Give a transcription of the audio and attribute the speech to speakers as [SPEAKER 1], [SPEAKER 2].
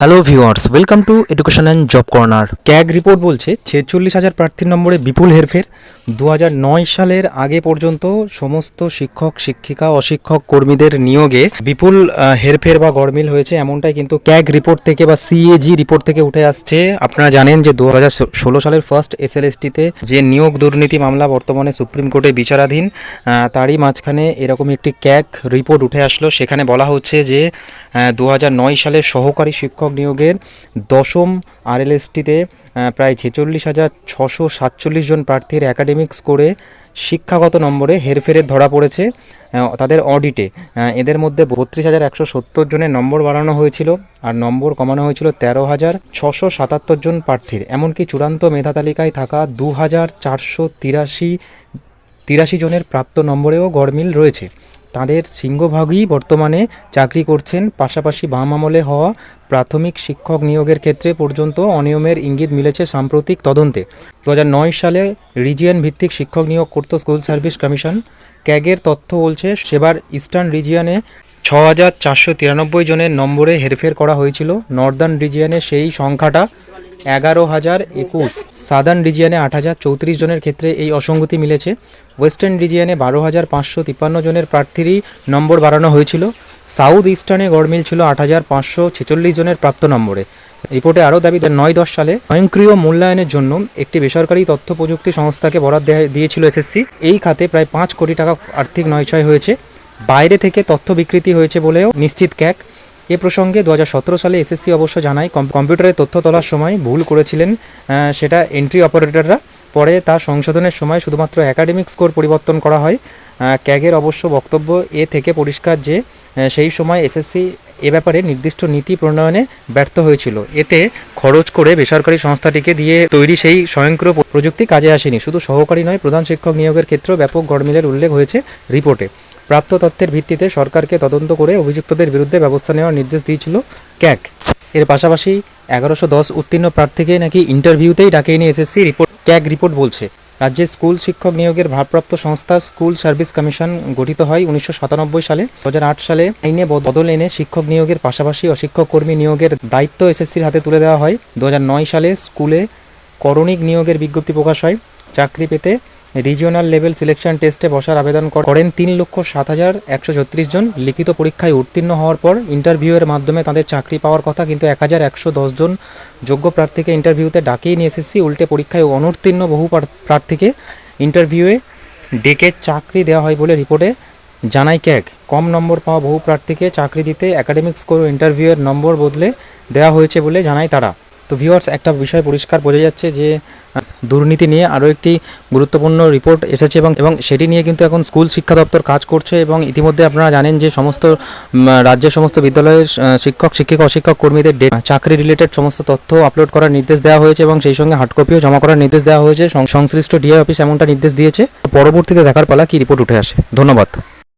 [SPEAKER 1] Hello viewers welcome to education and job corner CAG report বলছে, ছেচল্লিশ হাজার প্রার্থীর নম্বরে বিপুল হেরফের। দু নয় সালের আগে পর্যন্ত সমস্ত শিক্ষক, শিক্ষিকা, অশিক্ষক কর্মীদের নিয়োগে বিপুল হেরফের বা গরমিল হয়েছে। এমনটাই কিন্তু ক্যাগ রিপোর্ট থেকে বা সিএজি রিপোর্ট থেকে উঠে আসছে। আপনারা জানেন যে দু ষোলো সালের ফার্স্ট এসএলএসটিতে যে নিয়োগ দুর্নীতি মামলা বর্তমানে সুপ্রিম কোর্টে বিচারাধীন তারই মাঝখানে এরকম একটি ক্যাগ রিপোর্ট উঠে আসলো। সেখানে বলা হচ্ছে যে দু সালের সহকারী শিক্ষক নিয়োগের দশম আরএলএসটিতে প্রায় ছেচল্লিশ হাজার ছশো সাতচল্লিশ জন প্রার্থীর একাডেমিক স্কোরে শিক্ষাগত নম্বরে হেরফেরের ধরা পড়েছে তাদের অডিটে এদের মধ্যে বত্রিশ হাজার একশো সত্তর জনের নম্বর বাড়ানো হয়েছিল আর নম্বর কমানো হয়েছিল তেরো হাজার ছশো সাতাত্তর জন প্রার্থীর। এমনকি চূড়ান্ত মেধা তালিকায় থাকা দু হাজার চারশো তিরাশি তিরাশি জনের প্রাপ্ত নম্বরেও গড়মিল রয়েছে। তাদের সিংহভাগই বর্তমানে চাকরি করছেন। পাশাপাশি বাম আমলে হওয়া প্রাথমিক শিক্ষক নিয়োগের ক্ষেত্রে পর্যন্ত অনিয়মের ইঙ্গিত মিলেছে সাম্প্রতিক তদন্তে। দু হাজার নয় সালে রিজিয়ন ভিত্তিক শিক্ষক নিয়োগ করত স্কুল সার্ভিস কমিশন। ক্যাগের তথ্য বলছে, সেবার ইস্টার্ন রিজিয়নে ছ হাজার চারশো তিরানব্বই জনের নম্বরে হেরফের করা হয়েছিল। নর্দার্ন রিজিয়নে সেই সংখ্যাটা এগারো হাজার একুশ। সাদার্ন রিজিয়নে আট হাজার চৌত্রিশ জনের ক্ষেত্রে এই অসঙ্গতি মিলেছে। ওয়েস্টার্ন রিজিয়নে বারো হাজার পাঁচশো তিপ্পান্ন জনের প্রার্থীরই নম্বর বাড়ানো হয়েছিল। সাউথ ইস্টার্নে গড়মিল ছিল আট হাজার পাঁচশো ছেচল্লিশ জনের প্রাপ্ত নম্বরে। রিপোর্টে আরও দাবি নয় দশ সালে স্বয়ংক্রিয় মূল্যায়নের জন্য একটি বেসরকারি তথ্য প্রযুক্তি সংস্থাকে বরাদ দেয়া- দিয়েছিল এসএসসি এই খাতে প্রায় পাঁচ কোটি টাকা আর্থিক নয়ছয় হয়েছে। বাইরে থেকে তথ্য বিকৃতি হয়েছে বলেও নিশ্চিত ক্যাক। এ প্রসঙ্গে দু হাজার সতেরো সালে এসএসসি অবশ্য জানায়, কম- কম্পিউটারে তথ্য তোলার সময় ভুল করেছিলেন সেটা এন্ট্রি অপারেটররা পরে তা সংশোধনের সময় শুধুমাত্র একাডেমিক স্কোর পরিবর্তন করা হয়। ক্যাগের অবশ্য বক্তব্য এ থেকে পরিষ্কার যে সেই সময় এসএসসি এ ব্যাপারে নির্দিষ্ট নীতি প্রণয়নে ব্যর্থ হয়েছিল। এতে খরচ করে বেসরকারি সংস্থাটিকে দিয়ে তৈরি সেই স্বয়ংক্রিয় প্রযুক্তি কাজে আসেনি। শুধু সহকারী নয়, প্রধান শিক্ষক নিয়োগের ক্ষেত্রেও ব্যাপক গড়মিলের উল্লেখ হয়েছে রিপোর্টে। প্রাপ্ত তথ্যের ভিত্তিতে সরকারকে তদন্ত করে অভিযুক্তদের বিরুদ্ধে ব্যবস্থা নেওয়ার নির্দেশ দিয়েছিল ক্যাক। এর পাশাপাশি এগারোশো দশ উত্তীর্ণ প্রার্থীকে নাকি ইন্টারভিউতেই ডাকে ডাকেনি এসএসসি রিপোর্ট ক্যাক রিপোর্ট বলছে। রাজ্যের স্কুল শিক্ষক নিয়োগের ভারপ্রাপ্ত সংস্থা স্কুল সার্ভিস কমিশন গঠিত হয় উনিশশো সাতানব্বই সালে। দু সালে আইনে বদল এনে শিক্ষক নিয়োগের পাশাপাশি অশিক্ষক কর্মী নিয়োগের দায়িত্ব এসএসসির হাতে তুলে দেওয়া হয়। দু সালে স্কুলে করণিক নিয়োগের বিজ্ঞপ্তি প্রকাশ হয়। চাকরি পেতে রিজিওনাল লেভেল সিলেকশন টেস্টে বসার আবেদন করেন তিন লক্ষ সাত হাজার একশো ছত্রিশ জন। লিখিত পরীক্ষায় উত্তীর্ণ হওয়ার পর ইন্টারভিউয়ের মাধ্যমে তাদের চাকরি পাওয়ার কথা কিন্তু এক হাজার একশো দশ জন যোগ্য প্রার্থীকে ইন্টারভিউতে ডাকেই নিয়ে এসেছি। উল্টে পরীক্ষায় অনুত্তীর্ণ বহু প্রার্থীকে ইন্টারভিউয়ে ডেকে চাকরি দেওয়া হয় বলে রিপোর্টে জানাই ক্যাক কম নম্বর পাওয়া বহু প্রার্থীকে চাকরি দিতে একাডেমিক স্কোর ইন্টারভিউয়ের নম্বর বদলে দেওয়া হয়েছে বলে জানায় তারা। তো ভিউয়ার্স একটা বিষয় পরিষ্কার বোঝা যাচ্ছে যে দুর্নীতি নিয়ে আরও একটি গুরুত্বপূর্ণ রিপোর্ট এসেছে এবং এবং সেটি নিয়ে কিন্তু এখন স্কুল শিক্ষা দপ্তর কাজ করছে এবং ইতিমধ্যে আপনারা জানেন যে সমস্ত রাজ্যের সমস্ত বিদ্যালয়ের শিক্ষক, শিক্ষিকা, অশিক্ষক কর্মীদের চাকরি রিলেটেড সমস্ত তথ্য আপলোড করার নির্দেশ দেওয়া হয়েছে এবং সেই সঙ্গে হার্ড কপিও জমা করার নির্দেশ দেওয়া হয়েছে। সংশ্লিষ্ট ডিএ অফিস এমনটা নির্দেশ দিয়েছে। পরবর্তীতে দেখার পালা কি রিপোর্ট উঠে আসে। ধন্যবাদ।